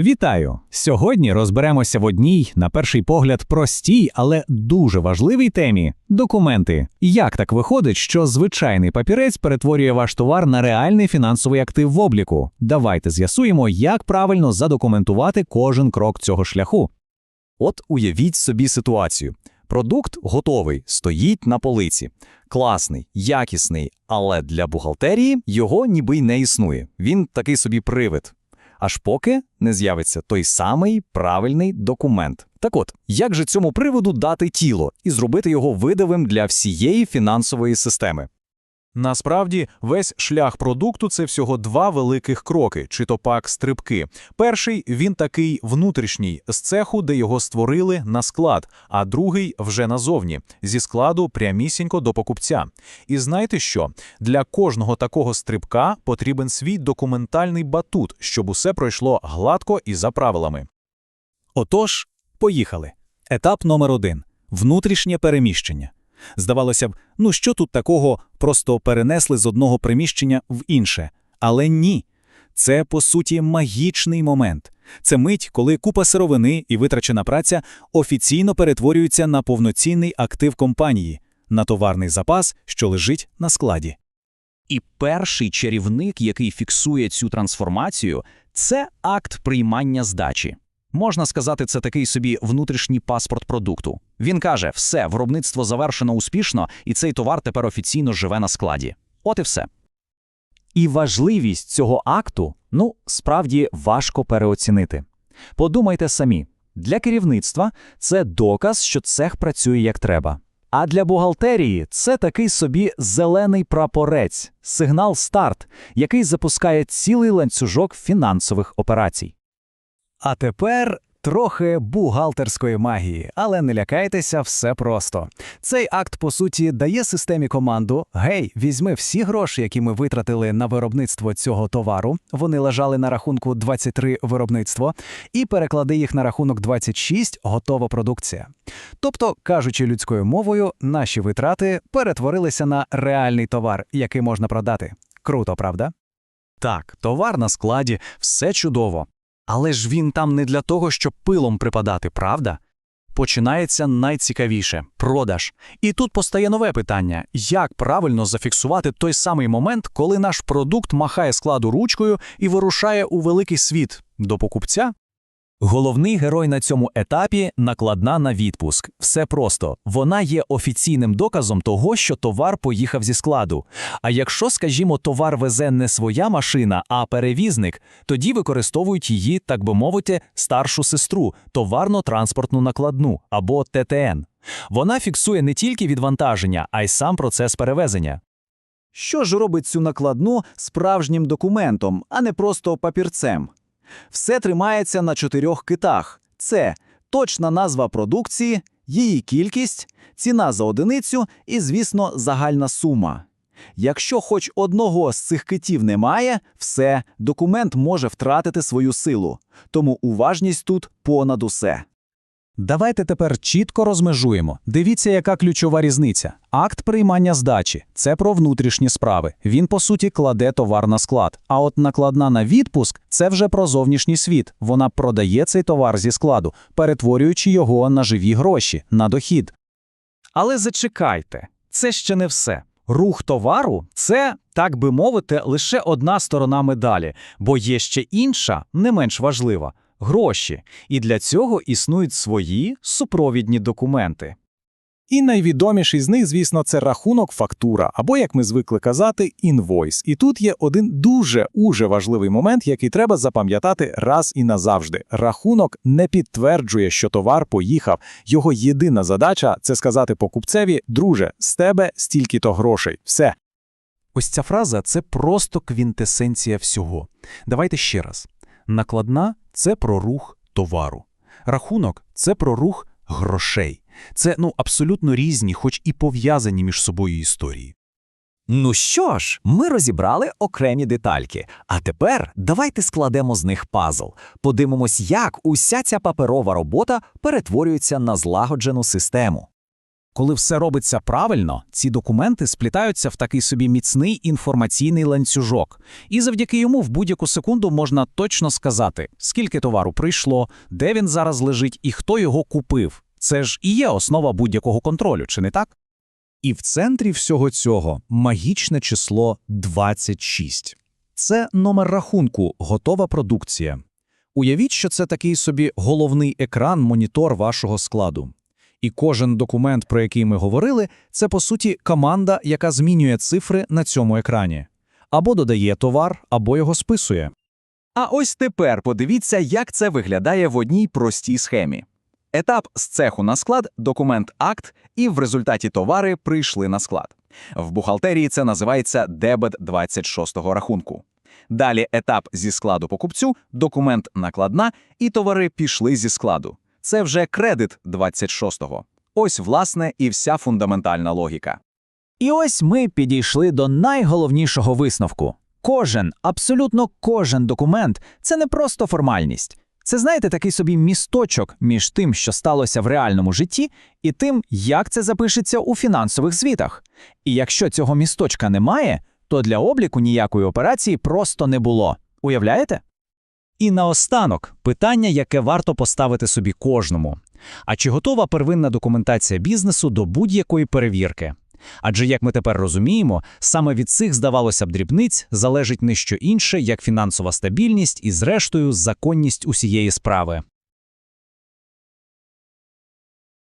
Вітаю! Сьогодні розберемося в одній, на перший погляд, простій, але дуже важливій темі документи. Як так виходить, що звичайний папірець перетворює ваш товар на реальний фінансовий актив в обліку? Давайте з'ясуємо, як правильно задокументувати кожен крок цього шляху. От уявіть собі ситуацію. Продукт готовий, стоїть на полиці. Класний, якісний, але для бухгалтерії його ніби й не існує. Він такий собі привид. Аж поки не з'явиться той самий правильний документ. Так от, як же цьому приводу дати тіло і зробити його видавим для всієї фінансової системи? Насправді, весь шлях продукту це всього два великих кроки, чи то пак стрибки. Перший він такий внутрішній з цеху, де його створили на склад, а другий вже назовні зі складу прямісінько до покупця. І знаєте що? Для кожного такого стрибка потрібен свій документальний батут, щоб усе пройшло гладко і за правилами. Отож, поїхали. Етап номер один внутрішнє переміщення. Здавалося б, ну що тут такого, просто перенесли з одного приміщення в інше. Але ні. Це, по суті, магічний момент. Це мить, коли купа сировини і витрачена праця офіційно перетворюються на повноцінний актив компанії, на товарний запас, що лежить на складі. І перший чарівник, який фіксує цю трансформацію, це акт приймання здачі. Можна сказати, це такий собі внутрішній паспорт продукту. Він каже: все, виробництво завершено успішно, і цей товар тепер офіційно живе на складі. От і все. І важливість цього акту, ну, справді важко переоцінити. Подумайте самі, для керівництва це доказ, що цех працює як треба. А для бухгалтерії це такий собі зелений прапорець, сигнал старт, який запускає цілий ланцюжок фінансових операцій. А тепер трохи бухгалтерської магії, але не лякайтеся, все просто. Цей акт, по суті, дає системі команду: гей, візьми всі гроші, які ми витратили на виробництво цього товару. Вони лежали на рахунку 23 виробництво, і переклади їх на рахунок 26 готова продукція. Тобто, кажучи людською мовою, наші витрати перетворилися на реальний товар, який можна продати. Круто, правда? Так, товар на складі, все чудово. Але ж він там не для того, щоб пилом припадати, правда? Починається найцікавіше продаж. І тут постає нове питання: як правильно зафіксувати той самий момент, коли наш продукт махає складу ручкою і вирушає у великий світ до покупця? Головний герой на цьому етапі накладна на відпуск. Все просто вона є офіційним доказом того, що товар поїхав зі складу. А якщо, скажімо, товар везе не своя машина, а перевізник, тоді використовують її, так би мовити, старшу сестру, товарно-транспортну накладну або ТТН. Вона фіксує не тільки відвантаження, а й сам процес перевезення. Що ж робить цю накладну справжнім документом, а не просто папірцем? Все тримається на чотирьох китах: це точна назва продукції, її кількість, ціна за одиницю і, звісно, загальна сума. Якщо хоч одного з цих китів немає, все, документ може втратити свою силу. Тому уважність тут понад усе. Давайте тепер чітко розмежуємо. Дивіться, яка ключова різниця. Акт приймання здачі це про внутрішні справи. Він, по суті, кладе товар на склад. А от накладна на відпуск це вже про зовнішній світ. Вона продає цей товар зі складу, перетворюючи його на живі гроші, на дохід. Але зачекайте, це ще не все. Рух товару це, так би мовити, лише одна сторона медалі, бо є ще інша, не менш важлива гроші. І для цього існують свої супровідні документи. І найвідоміший з них, звісно, це рахунок фактура, або, як ми звикли казати, інвойс. І тут є один дуже уже важливий момент, який треба запам'ятати раз і назавжди. Рахунок не підтверджує, що товар поїхав. Його єдина задача це сказати покупцеві: друже, з тебе стільки-то грошей. Все. Ось ця фраза це просто квінтесенція всього. Давайте ще раз. Накладна це про рух товару. Рахунок це про рух грошей. Це ну абсолютно різні, хоч і пов'язані між собою історії. Ну що ж, ми розібрали окремі детальки. А тепер давайте складемо з них пазл. Подивимось, як уся ця паперова робота перетворюється на злагоджену систему. Коли все робиться правильно, ці документи сплітаються в такий собі міцний інформаційний ланцюжок, і завдяки йому в будь-яку секунду можна точно сказати, скільки товару прийшло, де він зараз лежить і хто його купив. Це ж і є основа будь-якого контролю, чи не так? І в центрі всього цього магічне число 26. Це номер рахунку, готова продукція. Уявіть, що це такий собі головний екран, монітор вашого складу. І кожен документ, про який ми говорили, це по суті команда, яка змінює цифри на цьому екрані. Або додає товар, або його списує. А ось тепер подивіться, як це виглядає в одній простій схемі. Етап з цеху на склад, документ акт, і в результаті товари прийшли на склад. В бухгалтерії це називається дебет 26-го рахунку. Далі етап зі складу покупцю, документ накладна, і товари пішли зі складу. Це вже кредит 26-го. Ось, власне, і вся фундаментальна логіка. І ось ми підійшли до найголовнішого висновку. Кожен, абсолютно кожен документ це не просто формальність. Це, знаєте, такий собі місточок між тим, що сталося в реальному житті, і тим, як це запишеться у фінансових звітах. І якщо цього місточка немає, то для обліку ніякої операції просто не було. Уявляєте? І наостанок питання, яке варто поставити собі кожному. А чи готова первинна документація бізнесу до будь-якої перевірки? Адже, як ми тепер розуміємо, саме від цих, здавалося б, дрібниць залежить не що інше, як фінансова стабільність і, зрештою, законність усієї справи.